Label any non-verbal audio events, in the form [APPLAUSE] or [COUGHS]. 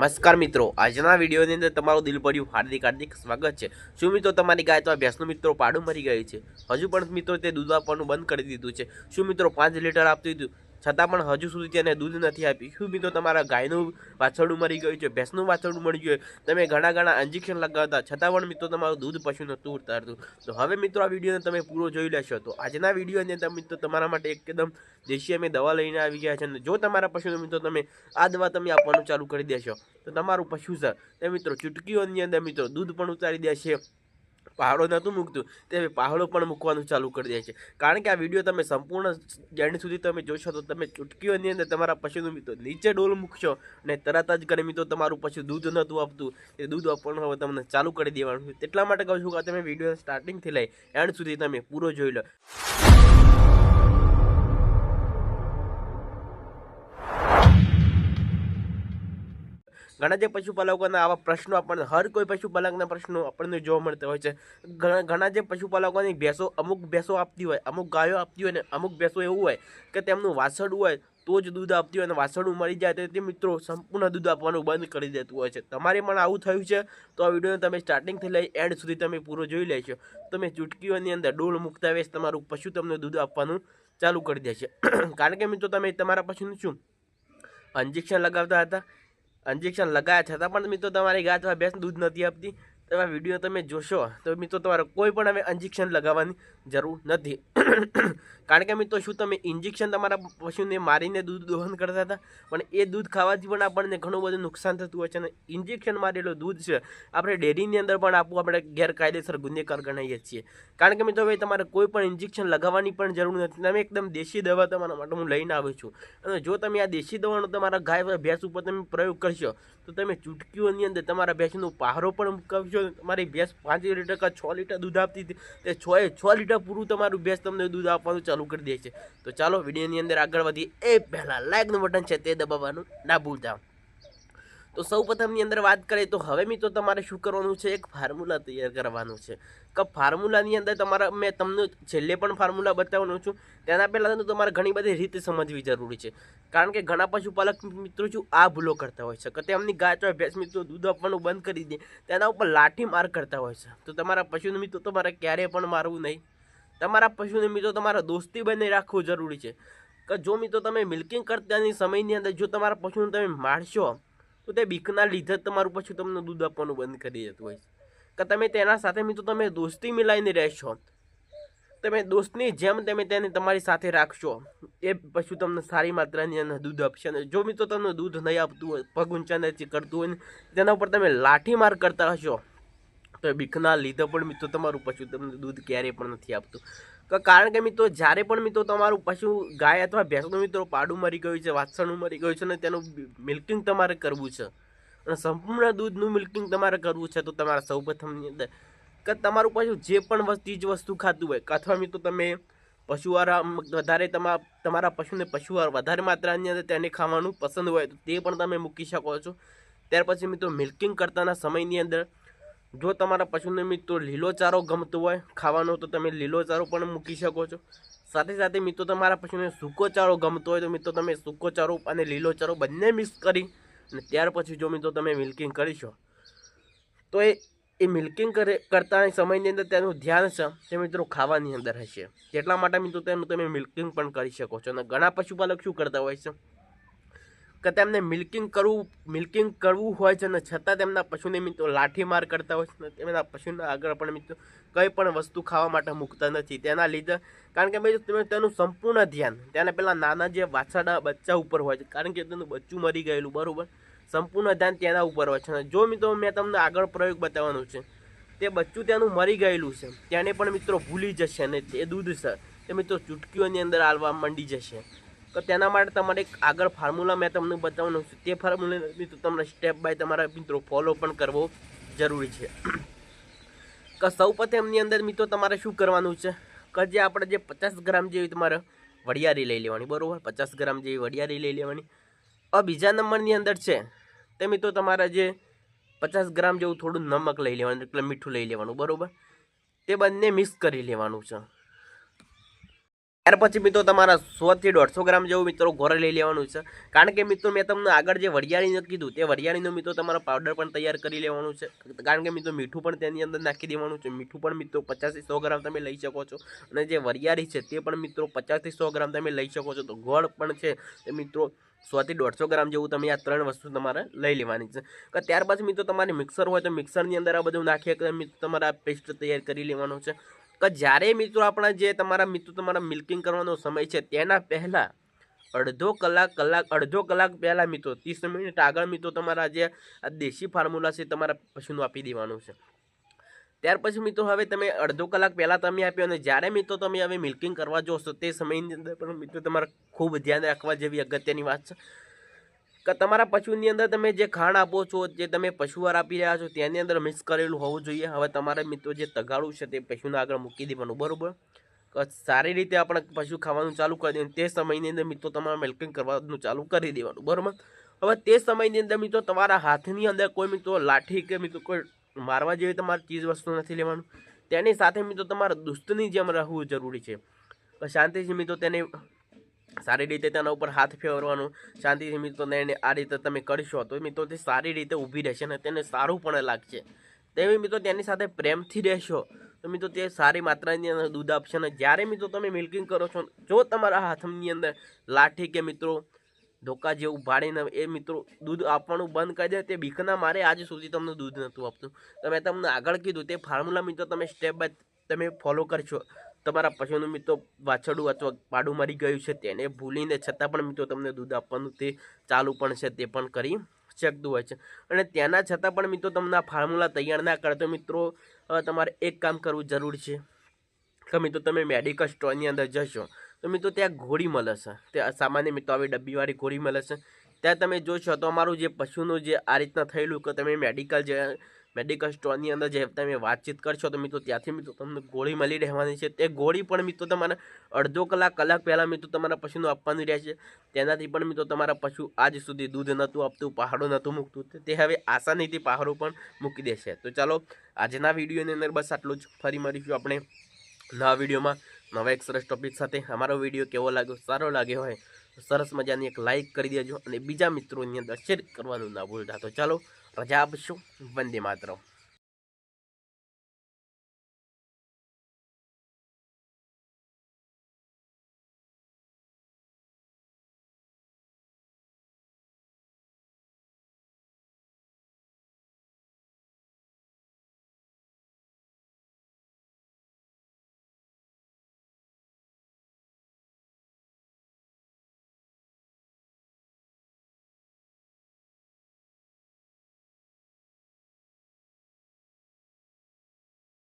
નમસ્કાર મિત્રો, આજના વિડીયોની અંદર તમારું દિલ પડ્યું હાર્દિક હાર્દિક સ્વાગત છે. શું મિત્રો તમારી ગાય અથવા ભેંસનું મિત્રો પાડું મરી ગયું છે? હજુ પણ મિત્રો તે દૂધ આપવાનું બંધ કરી દીધું છે. શું મિત્રો પાંચ લીટર આપતું હતું? છતાં પણ હજુ સુધી તેને દૂધ નથી આપી. શું મિત્રો તમારા ગાયનું વાછરડું મરી ગયું છે? ભેંસનું વાછરડું મળી ગયું તમે ઘણા ઘણા ઇન્જેક્શન લગાવતા, છતાં પણ મિત્રો તમારું દૂધ પશુ નહોતું ઉતારતું. તો હવે મિત્રો આ વિડીયોને તમે પૂરો જોઈ લેશો. તો આજના વિડીયોને તમે મિત્રો તમારા માટે એકદમ દેશી અમે દવા લઈને આવી ગયા છે અને જો તમારા પશુને મિત્રો તમે આ દવા તમે આપવાનું ચાલુ કરી દેશો, તો તમારું પશુ છે. તે મિત્રો ચૂટકીઓની અંદર મિત્રો દૂધ પણ ઉતારી દેશે. પહાડો નહોતું મૂકતું, તે પહાડો પણ મૂકવાનું ચાલુ કરી દે છે. કારણ કે આ વીડિયો તમે સંપૂર્ણ જેણ સુધી તમે જોશો તો તમે ચૂટકીઓની અંદર તમારા પશુનું મિત્રો નીચે ડોલ મૂકશો અને તરત જ કરે મિત્રો તમારું પશુ દૂધ નહોતું આપતું. એ દૂધ આપવાનું હવે તમને ચાલુ કરી દેવાનું એટલા માટે કહું છું કે તમે વીડિયો સ્ટાર્ટિંગથી લઈ, એન્ડ સુધી તમે પૂરો જોઈ લો. ઘણા જે પશુપાલકોના આવા પ્રશ્નો આપણને, હર કોઈ પશુપાલકના પ્રશ્નો આપણને જોવા મળતા હોય છે. ઘણા જે પશુપાલકોની ભેંસો અમુક ભેંસો આપતી હોય, અમુક ગાયો આપતી હોય ને અમુક ભેંસો એવું હોય કે તેમનું વાસળું હોય તો જ દૂધ આપતી હોય અને વાસણું મળી જાય તે મિત્રો સંપૂર્ણ દૂધ આપવાનું બંધ કરી દેતું હોય છે. તમારે પણ આવું થયું છે? તો આ વિડીયોને તમે સ્ટાર્ટિંગથી લઈ એન્ડ સુધી તમે પૂરો જોઈ લેશો તમે ચૂટકીઓની અંદર ડોલ મૂકતા વેસ તમારું પશુ તમને દૂધ આપવાનું ચાલુ કરી દેશે. [CLEARS THROAT] કારણ કે મિત્રો તમે તમારા પશુનું શું? ઇન્જેક્શન લગાવતા હતા? ઇન્જેક્શન લગાવ્યા છતાં પણ મિત્રો તમારી ગાય અથવા ભેંસ દૂધ નથી આપતી. આ વીડિયો તમે જોશો, તો મિત્રો તમારે કોઈ પણ હવે ઇન્જેક્શન લગાવવાની જરૂર નથી. [COUGHS] કારણ કે મિત્રો શું તમે ઇન્જેક્શન તમારા પશુને મારીને દૂધ દોહન કરતા હતા? પણ એ દૂધ ખાવાથી પણ આપણને ઘણું બધું નુકસાન થતું હોય છે અને ઇન્જેક્શન મારેલું દૂધ છે, આપણે ડેરીની અંદર પણ આપવું આપણે ગેરકાયદેસર ગુનેગાર ગણાઈએ છીએ. કારણ કે મિત્રો હવે તમારે કોઈ પણ ઇન્જેક્શન લગાવવાની પણ જરૂર નથી. તમે એકદમ દેશી દવા તમારા માટે હું લઈને આવું છું. અને જો તમે આ દેશી દવાનો તમારા ગાય ભેંસ ઉપર તમે પ્રયોગ કરશો, તો તમે ચૂટકીઓની અંદર તમારા ભેંસનો પહારો પણ મુકાવશો તમારી ભેંસ પાંચ લીટર કે છ લીટર દૂધ આપતી હતી, તે છ એ છ લીટર પૂરું તમારું ભેંસ તમને દૂધ આપવાનું ચાલુ કરી દે છે. તો ચાલો વિડીયોની અંદર આગળ વધીએ. એ પહેલાં લાઇકનું બટન છે, તે દબાવવાનું ના ભૂલતા. તો સૌ પ્રથમની અંદર વાત કરીએ તો હવે મિત્રો તમારે શું કરવાનું છે? એક ફાર્મ્યુલા તૈયાર કરવાનું છે. કે ફાર્મ્યુલાની અંદર તમારા, મેં તમને છેલ્લે પણ ફાર્મ્યુલા બતાવવાનું છું. તેના પહેલાં તો તમારે ઘણી બધી રીત સમજવી જરૂરી છે. કારણ કે ઘણા પશુપાલક મિત્રો શું આ ભૂલો કરતા હોય છે, કે તેમની ગાય અથવા ભેંસ મિત્રો દૂધ આપવાનું બંધ કરી દે, તેના ઉપર લાઠી માર કરતા હોય છે. તો તમારા પશુને મિત્રો તમારે ક્યારેય પણ મારવું નહીં. તમારા પશુને મિત્રો તમારા દોસ્તી બને રાખવું જરૂરી છે. કે જો મિત્રો તમે મિલ્કિંગ કરતાની સમયની અંદર જો તમારા પશુને તમે મારશો તો તે બીકના લીધે જ તમારું પશુ તમને દૂધ આપવાનું બંધ કરી દેતું હોય છે. કે તમે તેના સાથે મિત્રો તમે દોસ્તી મિલાઈને રહેશો. તમે દોસ્તની જેમ તમે તેને તમારી સાથે રાખશો. એ પશુ તમને સારી માત્રાની અંદર દૂધ આપશે અને જો મિત્રો તમને દૂધ નહીં આપતું હોય, પગ ઊંચા નથી કરતું હોય તેના ઉપર તમે લાઠીમાર કરતા હશો, તો બીકના લીધે પણ મિત્રો તમારું પશુ તમને દૂધ ક્યારેય પણ નથી આપતું. કે, કારણ કે મિત્રો જ્યારે પણ મિત્રો તમારું પશુ ગાય અથવા ભેંસનું મિત્રો પાડું મરી ગયું છે વાસણું મરી ગયું છે અને તેનું મિલ્કિંગ તમારે કરવું છે અને સંપૂર્ણ દૂધનું મિલ્કિંગ તમારે કરવું છે, તો તમારા સૌપ્રથમની અંદર. કે, તમારું પશુ જે પણ વસ્તુ, ચીજ વસ્તુ ખાતું હોય અથવા મિત્રો તમે પશુઆહાર વધારે તમારા તમારા પશુને પશુઆહાર વધારે માત્રાની અંદર તેને ખાવાનું પસંદ હોય, તો તે પણ તમે મૂકી શકો છો. ત્યાર પછી મિત્રો મિલ્કિંગ કરતાના સમયની અંદર જો તમારા પશુને મિત્રો લીલો ચારો ગમતો હોય, ખાવાનો તો તમે લીલો ચારો પણ મૂકી શકો છો. સાથે સાથે મિત્રો તમારા પશુને સૂકો ચારો ગમતો હોય તો મિત્રો તમે સૂકો ચારો અને લીલો ચારો બંને મિક્સ કરી અને ત્યાર પછી જો મિત્રો તમે મિલ્કિંગ કરીશો. તો એ એ મિલ્કિંગ કરે, કરતા સમયની અંદર તેનું ધ્યાન છે તે મિત્રો ખાવાની અંદર હશે. એટલા માટે મિત્રો તેનું તમે મિલ્કિંગ પણ કરી શકો છો. અને ઘણા પશુપાલક શું કરતા હોય છે? કે તેમને મિલ્કિંગ કરવું મિલ્કિંગ કરવું હોય છે અને છતાં તેમના પશુને મિત્રો લાઠીમાર કરતા હોય છે તેમના પશુના આગળ પણ મિત્રો કંઈ પણ વસ્તુ ખાવા માટે મૂકતા નથી. તેના લીધે, કારણ કે તમે તેનું સંપૂર્ણ ધ્યાન તેના પહેલાં નાના જે વાછરડા બચ્ચા ઉપર હોય છે, કારણ કે તેનું બચ્ચું મરી ગયેલું, બરાબર? સંપૂર્ણ ધ્યાન તેના ઉપર હોય છે અને જો મિત્રો મેં તમને આગળ પ્રયોગ બતાવવાનું છે, તે બચ્ચું તેનું મરી ગયેલું છે તેને પણ મિત્રો ભૂલી જશે અને તે દૂધ છે તે મિત્રો ચૂટકીઓની અંદર આલવા માંડી જશે. તો તેના માટે તમારે એક આગળ ફોર્મ્યુલા મેં તમને બતાવવાનું છે. તે ફોર્મ્યુલા મિત્રો તમને સ્ટેપ બાય તમારા મિત્રો ફોલો પણ કરવો જરૂરી છે. કે સૌ પ્રથમની અંદર મિત્રો તમારે શું કરવાનું છે? કે જે આપણે જે પચાસ ગ્રામ જેવી તમારે વડિયારી લઈ લેવાની, બરાબર? પચાસ ગ્રામ જેવી વડિયારી લઈ લેવાની. હવે બીજા નંબરની અંદર છે, તે મિત્રો તમારે જે પચાસ ગ્રામ જેવું થોડું નમક લઈ લેવાનું, એટલે મીઠું લઈ લેવાનું, બરાબર? તે બંને મિક્સ કરી લેવાનું છે. ત્યાર પછી મિત્રો તમારા સોથી દોઢસો ગ્રામ જેવું મિત્રો ઘરે લઈ લેવાનું છે. કારણ કે મિત્રો મેં તમને આગળ જે વરિયાળીનું કીધું, તે વરિયાળીનો મિત્રો તમારો પાવડર પણ તૈયાર કરી લેવાનું છે. કારણ કે મિત્રો મીઠું પણ તેની અંદર નાખી દેવાનું છે. મીઠું પણ મિત્રો પચાસથી સો ગ્રામ તમે લઈ શકો છો. અને જે વરિયાળી છે તે પણ મિત્રો પચાસથી સો ગ્રામ તમે લઈ શકો છો. તો ગોળ પણ છે તે મિત્રો સોથી દોઢસો ગ્રામ જેવું તમે આ ત્રણ વસ્તુ તમારે લઈ લેવાની છે. ત્યાર પછી મિત્રો તમારે મિક્સર હોય તો મિક્સરની અંદર આ બધું મિત્રો તમારે આ પેસ્ટ તૈયાર કરી લેવાનું છે. કે જ્યારે મિત્રો આપણા જે તમારા મિત્રો તમારા મિલ્કિંગ કરવાનો સમય છે તેના પહેલાં અડધો કલાક કલાક, અડધો કલાક પહેલાં મિત્રો, ત્રીસ મિનિટ આગળ મિત્રો તમારા જે દેશી ફોર્મ્યુલા છે તમારા પશુનું આપી દેવાનું છે. ત્યાર પછી મિત્રો હવે તમે અડધો કલાક પહેલાં તમે આપ્યો અને જ્યારે મિત્રો તમે હવે મિલ્કિંગ કરવા જોશો તે સમયની અંદર પણ મિત્રો તમારે ખૂબ ધ્યાન રાખવા જેવી અગત્યની વાત છે. કે તમારા પશુની અંદર તમે જે ખાણ આપો છો, જે તમે પશુવાર આપી રહ્યા છો, તેની અંદર મિક્સ કરેલું હોવું જોઈએ. હવે તમારે મિત્રો જે તગાડું છે તે પશુને આગળ મૂકી દેવાનું, બરાબર? સારી રીતે આપણે પશુ ખાવાનું ચાલુ કરી દેવાનું. તે સમયની અંદર મિત્રો તમારે મિલ્કિંગ કરવાનું ચાલુ કરી દેવાનું, બરાબર? હવે તે સમયની અંદર મિત્રો તમારા હાથની અંદર કોઈ મિત્રો લાઠી કે મિત્રો કોઈ મારવા જેવી તમારે ચીજ વસ્તુ નથી લેવાનું. તેની સાથે મિત્રો તમારા દુસ્તની જેમ રહેવું જરૂરી છે. શાંતિથી મિત્રો તેને સારી રીતે તેના ઉપર હાથ ફેરવાનું શાંતિથી મિત્રો એને આ રીતે તમે કરશો તો મિત્રો તે સારી રીતે ઊભી રહેશે અને તેને સારું પણ લાગશે. તેવી મિત્રો તેની સાથે પ્રેમથી રહેશો. તો મિત્રો તે સારી માત્રાની અંદર દૂધ આપશે અને જ્યારે મિત્રો તમે મિલ્કિંગ કરો છો, જો તમારા હાથની અંદર લાઠી કે મિત્રો ધોકા જેવું ભાડીને એ મિત્રો દૂધ આપવાનું બંધ કરી દે, તે બીકના મારે આજ સુધી તમને દૂધ નહોતું આપતું. તો મેં તમને આગળ કીધું, તે ફોર્મ્યુલા મિત્રો તમે સ્ટેપ બાય તમે ફોલો કરશો. તમારા પશુનું મિત્રો વાછરડું અથવા પાડું મરી ગયું છે તેને ભૂલીને છતાં પણ મિત્રો તમને દૂધ આપવાનું તે ચાલુ પણ છે તે પણ કરી શકતું હોય છે. અને તેના છતાં પણ મિત્રો તમને આ ફોર્મ્યુલા તૈયાર ના કરે તો મિત્રો તમારે એક કામ કરવું જરૂરી છે. કે મિત્રો તમે મેડિકલ સ્ટોરની અંદર જશો, તો મિત્રો ત્યાં ઘોડી મળે છે. તે સામાન્ય મિત્રો આવી ડબ્બીવાળી ઘોડી મળે છે. ત્યાં તમે જોશો તો અમારું જે પશુનું જે આ રીતના થયેલું કે તમે મેડિકલ જે મેડિકલ સ્ટોરની અંદર જે તમે વાતચીત કરશો તો મિત્રો ત્યાંથી મિત્રો તમને ગોળી મળી રહેવાની છે. તે ગોળી પણ મિત્રો તમારે અડધો કલાક કલાક પહેલાં મિત્રો તમારા પશુનું આપવાનું રહે છે. તેનાથી પણ મિત્રો તમારા પશુ આજ સુધી દૂધ નહોતું આપતું, પહાડો નહોતું મૂકતું. તે હવે આસાનીથી પહાડો પણ મૂકી દેશે. તો ચાલો, આજના વિડીયોની અંદર બસ આટલું જ. ફરી મળીશું આપણે નવા વિડીયોમાં. નવા એક સરસ ટોપિક સાથે. અમારો વીડિયો કેવો લાગ્યો? સારો લાગ્યો હોય સરસ મજાની એક લાઇક કરી દેજો અને બીજા મિત્રોની અંદર શેર કરવાનું ના ભૂલતા. તો ચાલો રજા આપશું. વંદે માતરમ.